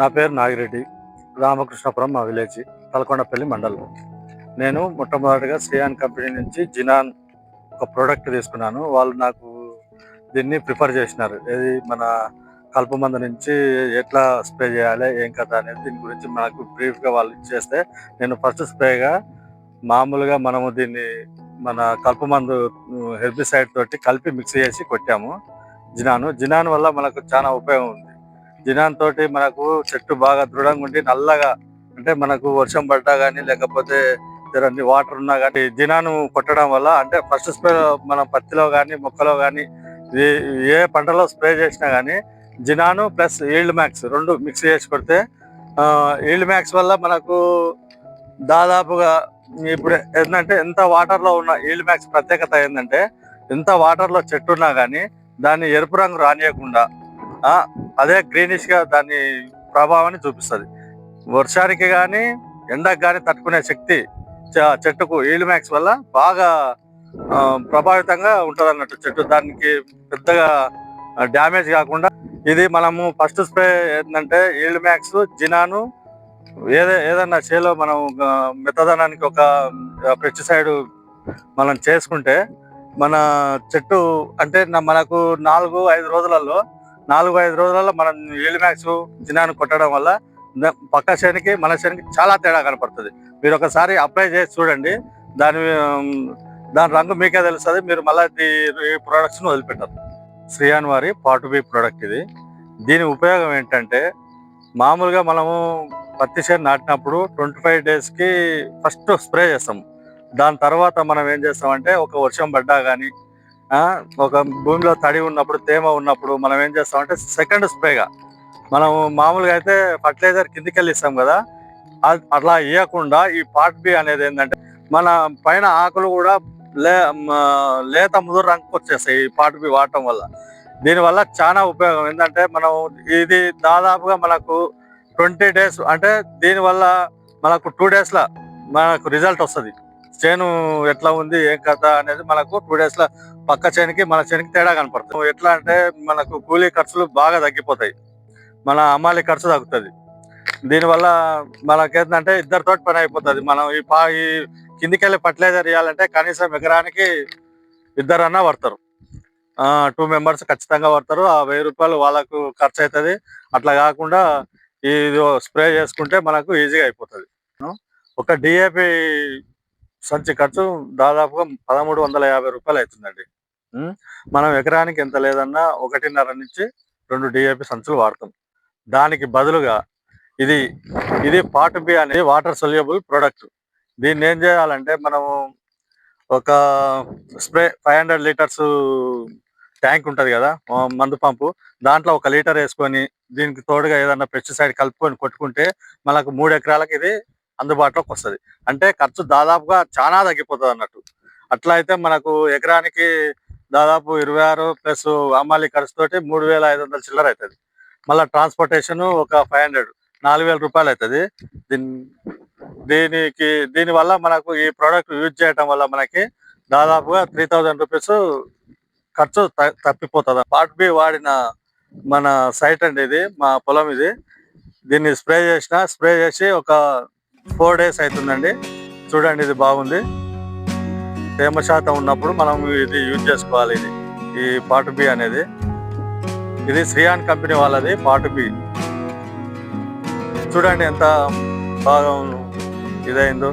నా పేరు నాగిరెడ్డి రామకృష్ణపురం మా విలేజ్ తలకొండపల్లి మండలం. నేను మొట్టమొదటిగా శ్రీయాన్ కంపెనీ నుంచి జినాన్ ఒక ప్రోడక్ట్ తీసుకున్నాను. వాళ్ళు నాకు దీన్ని ప్రిఫర్ చేసినారు. ఇది మన కలుపు మందు నుంచి ఎట్లా స్ప్రే చేయాలి ఏం కథ అనేది దీని గురించి నాకు బ్రీఫ్గా వాళ్ళు ఇచ్చేస్తే నేను ఫస్ట్ స్ప్రేగా మామూలుగా మనము దీన్ని మన కలుపు మందు హెర్బిసైడ్ తోటి కలిపి మిక్స్ చేసి కొట్టాము. జినాను జినాన్ వల్ల మనకు చాలా ఉపయోగం ఉంది. జినాన్ తోటి మనకు చెట్టు బాగా దృఢంగా ఉండి నల్లగా అంటే మనకు వర్షం పడ్డా కానీ లేకపోతే జరండి వాటర్ ఉన్నా కానీ జినాను కొట్టడం వల్ల అంటే ఫస్ట్ స్ప్రే మనం పత్తిలో కానీ మొక్కలో కానీ ఏ పంటలో స్ప్రే చేసినా కానీ జినాను ప్లస్ ఈల్డ్ మ్యాక్స్ రెండు మిక్స్ చేసి కొడితే ఈల్డ్ మ్యాక్స్ వల్ల మనకు దాదాపుగా ఇప్పుడు ఏంటంటే ఎంత వాటర్లో ఉన్న ఈల్డ్ మ్యాక్స్ ప్రత్యేకత ఏంటంటే ఎంత వాటర్లో చెట్టు ఉన్నా కానీ దాన్ని ఎరుపు రంగు రానియకుండా అదే గ్రీనిష్గా దాని ప్రభావాన్ని చూపిస్తుంది. వర్షానికి కానీ ఎండకు కానీ తట్టుకునే శక్తి చెట్టుకు ఈల్డ్ మ్యాక్స్ వల్ల బాగా ప్రభావితంగా ఉంటుంది అన్నట్టు చెట్టు. దానికి పెద్దగా డ్యామేజ్ కాకుండా ఇది మనము ఫస్ట్ స్ప్రే ఏంటంటే ఈల్డ్ మ్యాక్స్ జినాను ఏదే ఏదన్నా చేలో మనం మెత్తదనానికి ఒక పెస్టిసైడ్ మనం చేసుకుంటే మన చెట్టు అంటే మనకు నాలుగు ఐదు రోజులలో నాలుగు ఐదు రోజులలో మనం ఈల్డ్ మ్యాక్స్ జినాన్ని కొట్టడం వల్ల పక్క శనికి మన శనికి చాలా తేడా కనపడుతుంది. మీరు ఒకసారి అప్లై చేసి చూడండి. దాని దాని రంగు మీకే తెలుస్తుంది. మీరు మళ్ళీ ఈ ప్రొడక్ట్స్ను వదిలిపెట్టారు. శ్రీయాన్ వారి పాటు బి ప్రోడక్ట్ ఇది. దీని ఉపయోగం ఏంటంటే మామూలుగా మనము పత్తి చేను నాటినప్పుడు ట్వంటీ ఫైవ్ డేస్కి ఫస్ట్ స్ప్రే చేస్తాం దాని తర్వాత మనం ఏం చేస్తామంటే ఒక వర్షం పడ్డా కానీ ఒక భూమిలో తడి ఉన్నప్పుడు తేమ ఉన్నప్పుడు మనం ఏం చేస్తామంటే సెకండ్ స్ప్రేగా మనం మామూలుగా అయితే ఫర్టిలైజర్ కిందికి వెళ్ళి ఇస్తాం కదా అట్లా ఇవ్వకుండా ఈ పార్ట్ బి అనేది ఏంటంటే మన పైన ఆకులు కూడా లే లేత ముదురు రంగుకి వచ్చేస్తాయి ఈ పార్ట్ బి వాడటం వల్ల. దీనివల్ల చాలా ఉపయోగం. ఏంటంటే మనం ఇది దాదాపుగా మనకు ట్వంటీ డేస్ అంటే దీనివల్ల మనకు టూ డేస్లో మనకు రిజల్ట్ వస్తుంది. చేను ఎట్లా ఉంది ఏం కథ అనేది మనకు టూ డేస్లో పక్క చేనికి మన చేనికి తేడా కనపడుతుంది ఎట్లా అంటే మనకు కూలీ ఖర్చులు బాగా తగ్గిపోతాయి. మన అమ్మాలి ఖర్చు తగ్గుతుంది. దీనివల్ల మనకేంటంటే ఇద్దరితో పని అయిపోతుంది. మనం ఈ పా ఈ కిందికెళ్ళి ఫర్టిలైజర్ కనీసం ఎకరానికి ఇద్దరన్నా పడతారు. టూ మెంబర్స్ ఖచ్చితంగా పడతారు. ఆ వెయ్యి రూపాయలు వాళ్ళకు ఖర్చు అవుతుంది అట్లా కాకుండా ఇది స్ప్రే చేసుకుంటే మనకు ఈజీగా అయిపోతుంది. ఒక డిఏపి సంచి ఖర్చు దాదాపుగా పదమూడు వందల యాభై రూపాయలు అవుతుందండి? మనం ఎకరానికి ఎంత లేదన్నా ఒకటిన్నర నుంచి రెండు డిఏపి సంచులు వాడతాం. దానికి బదులుగా ఇది ఇది పార్ట్ బి అనేది వాటర్ సొల్యూబుల్ ప్రోడక్ట్. దీన్ని ఏం చేయాలంటే మనము ఒక spray five hundred litres tank ఉంటది కదా మందు పంపు. దాంట్లో ఒక లీటర్ వేసుకొని దీనికి తోడుగా ఏదన్నా పెస్టిసైడ్ కలుపుకొని కొట్టుకుంటే మనకు మూడు ఎకరాలకు ఇది అందుబాటులోకి వస్తది అంటే ఖర్చు దాదాపుగా చాలా తగ్గిపోతుంది అన్నట్టు అట్లా అయితే మనకు ఎకరానికి దాదాపు ఇరవై ఆరు ప్లస్ అమ్మాలి ఖర్చు తోటి మూడు వేల ఐదు వందల చిల్లర అవుతుంది మళ్ళీ ట్రాన్స్పోర్టేషన్ ఒక ఫైవ్ హండ్రెడ్ నాలుగు వేల రూపాయలు అవుతుంది దీని దీనికి దీని వల్ల మనకు ఈ ప్రోడక్ట్ యూజ్ చేయటం వల్ల మనకి దాదాపుగా త్రీ థౌజండ్ రూపీస్ ఖర్చు తప్పిపోతుంది. పార్ట్ బి వాడిన మన సైట్ అండి ఇది మా పొలం ఇది. దీన్ని స్ప్రే చేసిన స్ప్రే చేసి ఒక ఫోర్ డేస్ అవుతుందండి చూడండి ఇది బాగుంది. తేమ శాతం ఉన్నప్పుడు మనం ఇది యూజ్ చేసుకోవాలి ఇది. ఈ పాటు బి అనేది. ఇది శ్రీయాన్ కంపెనీ వాళ్ళది పాటు బి. చూడండి ఎంత బాగా ఇదైందో.